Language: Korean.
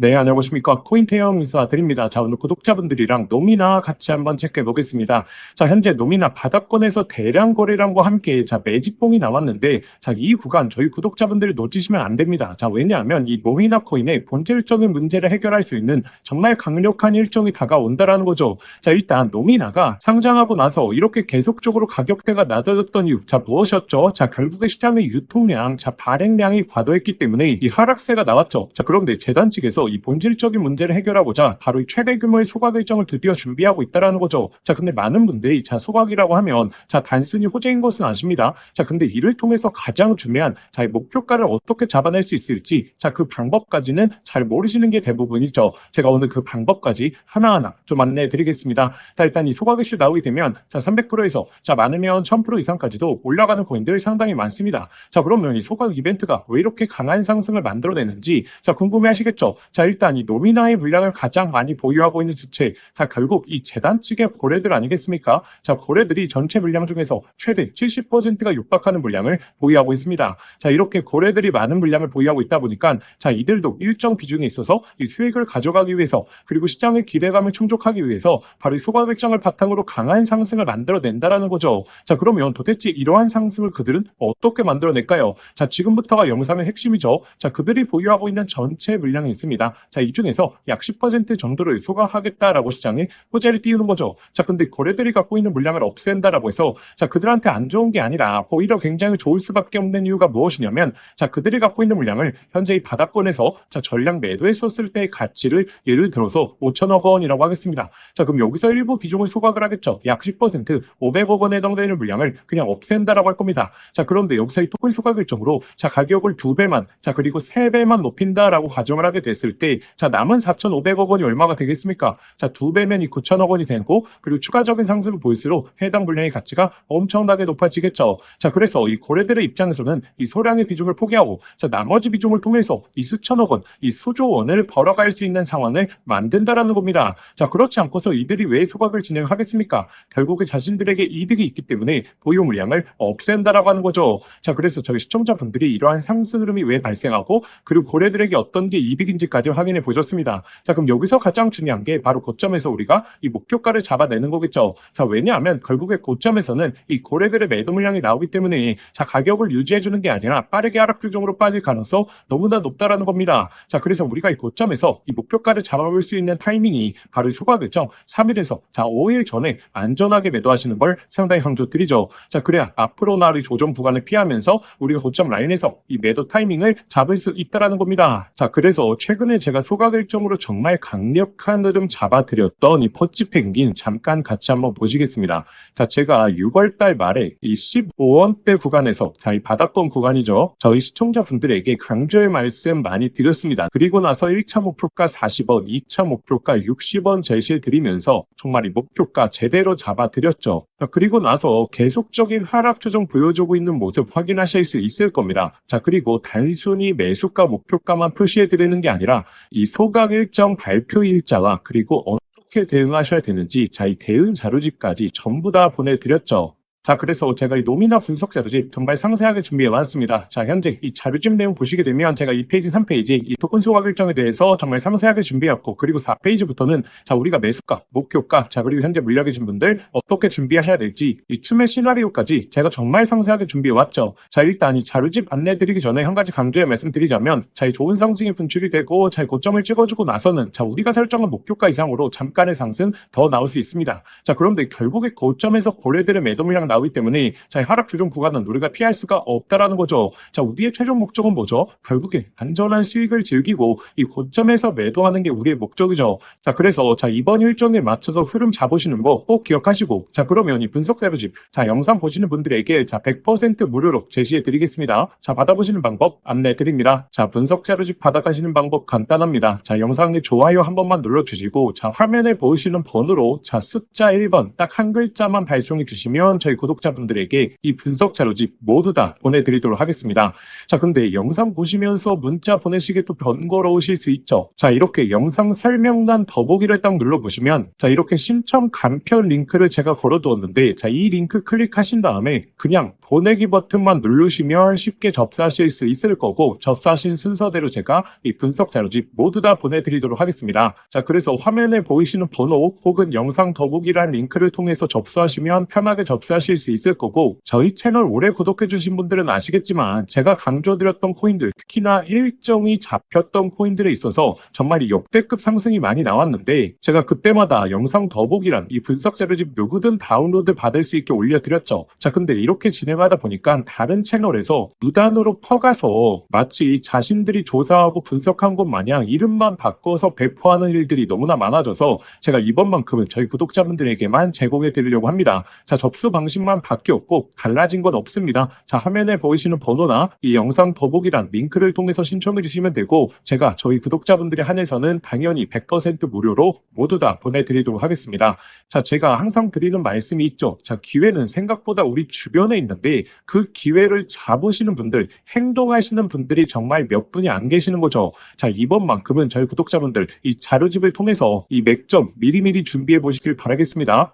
네, 안녕하십니까. 코인태형 인사드립니다. 자, 오늘 구독자분들이랑 노미나 같이 한번 체크해 보겠습니다. 자, 현재 노미나 바닥권에서 대량 거래량과 함께 자, 매집봉이 나왔는데, 자, 이 구간 저희 구독자분들이 놓치시면 안 됩니다. 자, 왜냐하면 이 노미나 코인의 본질적인 문제를 해결할 수 있는 정말 강력한 일정이 다가온다라는 거죠. 자, 일단 노미나가 상장하고 나서 이렇게 계속적으로 가격대가 낮아졌던 이유, 자, 무엇이었죠? 자, 결국에 시장의 유통량, 자, 발행량이 과도했기 때문에 이 하락세가 나왔죠. 자, 그런데 재단 측에서 이 본질적인 문제를 해결하고자 바로 이 최대 규모의 소각 일정을 드디어 준비하고 있다라는 거죠. 자, 근데 많은 분들이 자, 소각이라고 하면 자, 단순히 호재인 것은 아십니다. 자, 근데 이를 통해서 가장 중요한 자, 이 목표가를 어떻게 잡아낼 수 있을지 자, 그 방법까지는 잘 모르시는 게 대부분이죠. 제가 오늘 그 방법까지 하나하나 좀 안내해 드리겠습니다. 자, 일단 이 소각 이슈 나오게 되면 자, 300%에서 자, 많으면 1000% 이상까지도 올라가는 코인들 상당히 많습니다. 자, 그러면 이 소각 이벤트가 왜 이렇게 강한 상승을 만들어내는지 자, 궁금해 하시겠죠? 자, 일단 이 노미나의 물량을 가장 많이 보유하고 있는 주체. 자, 결국 이 재단 측의 고래들 아니겠습니까? 자, 고래들이 전체 물량 중에서 최대 70%가 육박하는 물량을 보유하고 있습니다. 자, 이렇게 고래들이 많은 물량을 보유하고 있다 보니까 자, 이들도 일정 비중에 있어서 이 수익을 가져가기 위해서 그리고 시장의 기대감을 충족하기 위해서 바로 일정을 바탕으로 강한 상승을 만들어낸다라는 거죠. 자, 그러면 도대체 이러한 상승을 그들은 어떻게 만들어낼까요? 자, 지금부터가 영상의 핵심이죠. 자, 그들이 보유하고 있는 전체 물량이 있습니다. 자, 이 중에서 약 10% 정도를 소각하겠다라고 시장에 호재를 띄우는 거죠. 자, 근데 거래들이 갖고 있는 물량을 없앤다라고 해서 자, 그들한테 안 좋은 게 아니라 오히려 굉장히 좋을 수밖에 없는 이유가 무엇이냐면 자, 그들이 갖고 있는 물량을 현재 이 바닥권에서 자, 전량 매도했었을 때의 가치를 예를 들어서 5천억 원이라고 하겠습니다. 자, 그럼 여기서 일부 비중을 소각을 하겠죠. 약 10% 500억 원에 해당되는 물량을 그냥 없앤다라고 할 겁니다. 자, 그런데 여기서 이 토큰 소각 일정으로 자, 가격을 두 배만 자, 그리고 세 배만 높인다라고 가정을 하게 됐을 때 자, 남은 4,500억 원이 얼마가 되겠습니까? 자, 두 배면 이 9천억 원이 되고 그리고 추가적인 상승을 보일수록 해당 물량의 가치가 엄청나게 높아지겠죠. 자, 그래서 이 고래들의 입장에서는 이 소량의 비중을 포기하고 자, 나머지 비중을 통해서 이 수천억 원, 이 수조 원을 벌어갈 수 있는 상황을 만든다라는 겁니다. 자, 그렇지 않고서 이들이 왜 소각을 진행하겠습니까? 결국에 자신들에게 이득이 있기 때문에 보유 물량을 없앤다라고 하는 거죠. 자, 그래서 저희 시청자분들이 이러한 상승 흐름이 왜 발생하고 그리고 고래들에게 어떤 게 이득인지까지 확인해 보셨습니다. 자, 그럼 여기서 가장 중요한 게 바로 고점에서 우리가 이 목표가를 잡아내는 거겠죠. 자, 왜냐하면 결국에 고점에서는 이 고래들의 매도 물량이 나오기 때문에 자, 가격을 유지해 주는 게 아니라 빠르게 하락 규정으로 빠질 가능성 너무나 높다라는 겁니다. 자, 그래서 우리가 이 고점에서 이 목표가를 잡아볼 수 있는 타이밍이 바로 소각 일정 3일에서 자, 5일 전에 안전하게 매도하시는 걸 상당히 강조드리죠. 자, 그래야 앞으로 나의 조정 구간을 피하면서 우리가 고점 라인에서 이 매도 타이밍을 잡을 수 있다라는 겁니다. 자, 그래서 최근 에 제가 소각 일정으로 정말 강력한 흐름 잡아드렸던 이 퍼치 펭귄 잠깐 같이 한번 보시겠습니다. 자, 제가 6월달 말에 이 15원대 구간에서 자, 이 바닥권 구간이죠. 저희 시청자분들에게 강조의 말씀 많이 드렸습니다. 그리고 나서 1차 목표가 40원, 2차 목표가 60원 제시해 드리면서 정말 이 목표가 제대로 잡아드렸죠. 자, 그리고 나서 계속적인 하락 조정 보여주고 있는 모습 확인하실 수 있을 겁니다. 자, 그리고 단순히 매수가 목표가만 표시해 드리는 게 아니라 이 소각 일정 발표 일자와 그리고 어떻게 대응하셔야 되는지 자, 이 대응 자료집까지 전부 다 보내드렸죠. 자, 그래서 제가 이 노미나 분석 자료집 정말 상세하게 준비해 왔습니다. 자, 현재 이 자료집 내용 보시게 되면 제가 2페이지, 3페이지 이 토큰 소각 일정에 대해서 정말 상세하게 준비했고, 그리고 4페이지부터는 자, 우리가 매수가, 목표가, 자, 그리고 현재 물려 계신 분들 어떻게 준비하셔야 될지 이 춤의 시나리오까지 제가 정말 상세하게 준비해 왔죠. 자, 일단 이 자료집 안내 드리기 전에 한 가지 강조해 말씀드리자면, 자, 이 좋은 상승이 분출이 되고, 자, 이 고점을 찍어주고 나서는 자, 우리가 설정한 목표가 이상으로 잠깐의 상승 더 나올 수 있습니다. 자, 그런데 결국에 고점에서 고래들의 매도 물량 나 오기 때문에 자, 하락 조정 구간은 우리가 피할 수가 없다라는 거죠. 자, 우리의 최종 목적은 뭐죠? 결국에 안전한 수익을 즐기고 이 고점에서 매도하는 게 우리의 목적이죠. 자, 그래서 자, 이번 일정에 맞춰서 흐름 잡으시는 거 꼭 기억하시고 자, 그러면 이 분석 자료집 자, 영상 보시는 분들에게 자, 100% 무료로 제시해 드리겠습니다. 자, 받아보시는 방법 안내 드립니다. 자, 분석 자료집 받아가시는 방법 간단합니다. 자, 영상에 좋아요 한 번만 눌러 주시고 자, 화면에 보이시는 번호로 자, 숫자 1번 딱 한 글자만 발송해 주시면 저희 구독자분들에게 이 분석 자료집 모두 다 보내드리도록 하겠습니다. 자, 근데 영상 보시면서 문자 보내시기 또 번거로우실 수 있죠. 자, 이렇게 영상 설명란 더보기를 딱 눌러보시면, 자, 이렇게 신청 간편 링크를 제가 걸어두었는데, 자, 이 링크 클릭하신 다음에 그냥 보내기 버튼만 누르시면 쉽게 접수하실 수 있을 거고, 접수하신 순서대로 제가 이 분석 자료집 모두 다 보내드리도록 하겠습니다. 자, 그래서 화면에 보이시는 번호 혹은 영상 더보기란 링크를 통해서 접수하시면 편하게 접수하실 수 있을 거고, 저희 채널 오래 구독해주신 분들은 아시겠지만, 제가 강조드렸던 코인들, 특히나 일정이 잡혔던 코인들에 있어서 정말 이 역대급 상승이 많이 나왔는데, 제가 그때마다 영상 더보기란 이 분석 자료집 누구든 다운로드 받을 수 있게 올려드렸죠. 자, 근데 이렇게 진행하다 보니까 다른 채널에서 무단으로 퍼가서 마치 자신들이 조사하고 분석한 것 마냥 이름만 바꿔서 배포하는 일들이 너무나 많아져서 제가 이번만큼은 저희 구독자분들에게만 제공해 드리려고 합니다. 자, 접수 방식만 바뀌었고 달라진 건 없습니다. 자, 화면에 보이시는 번호나 이 영상 더보기란 링크를 통해서 신청해 주시면 되고 제가 저희 구독자분들에 한해서는 당연히 100% 무료로 모두 다 보내드리도록 하겠습니다. 자, 제가 항상 드리는 말씀이 있죠. 자, 기회는 생각보다 우리 주변에 있는데 그 기회를 잡으시는 분들, 행동하시는 분들이 정말 몇 분이 안 계시는 거죠. 자, 이번만큼은 저희 구독자분들 이 자료집을 통해서 이 맥점 미리미리 준비해 보시길 바라겠습니다.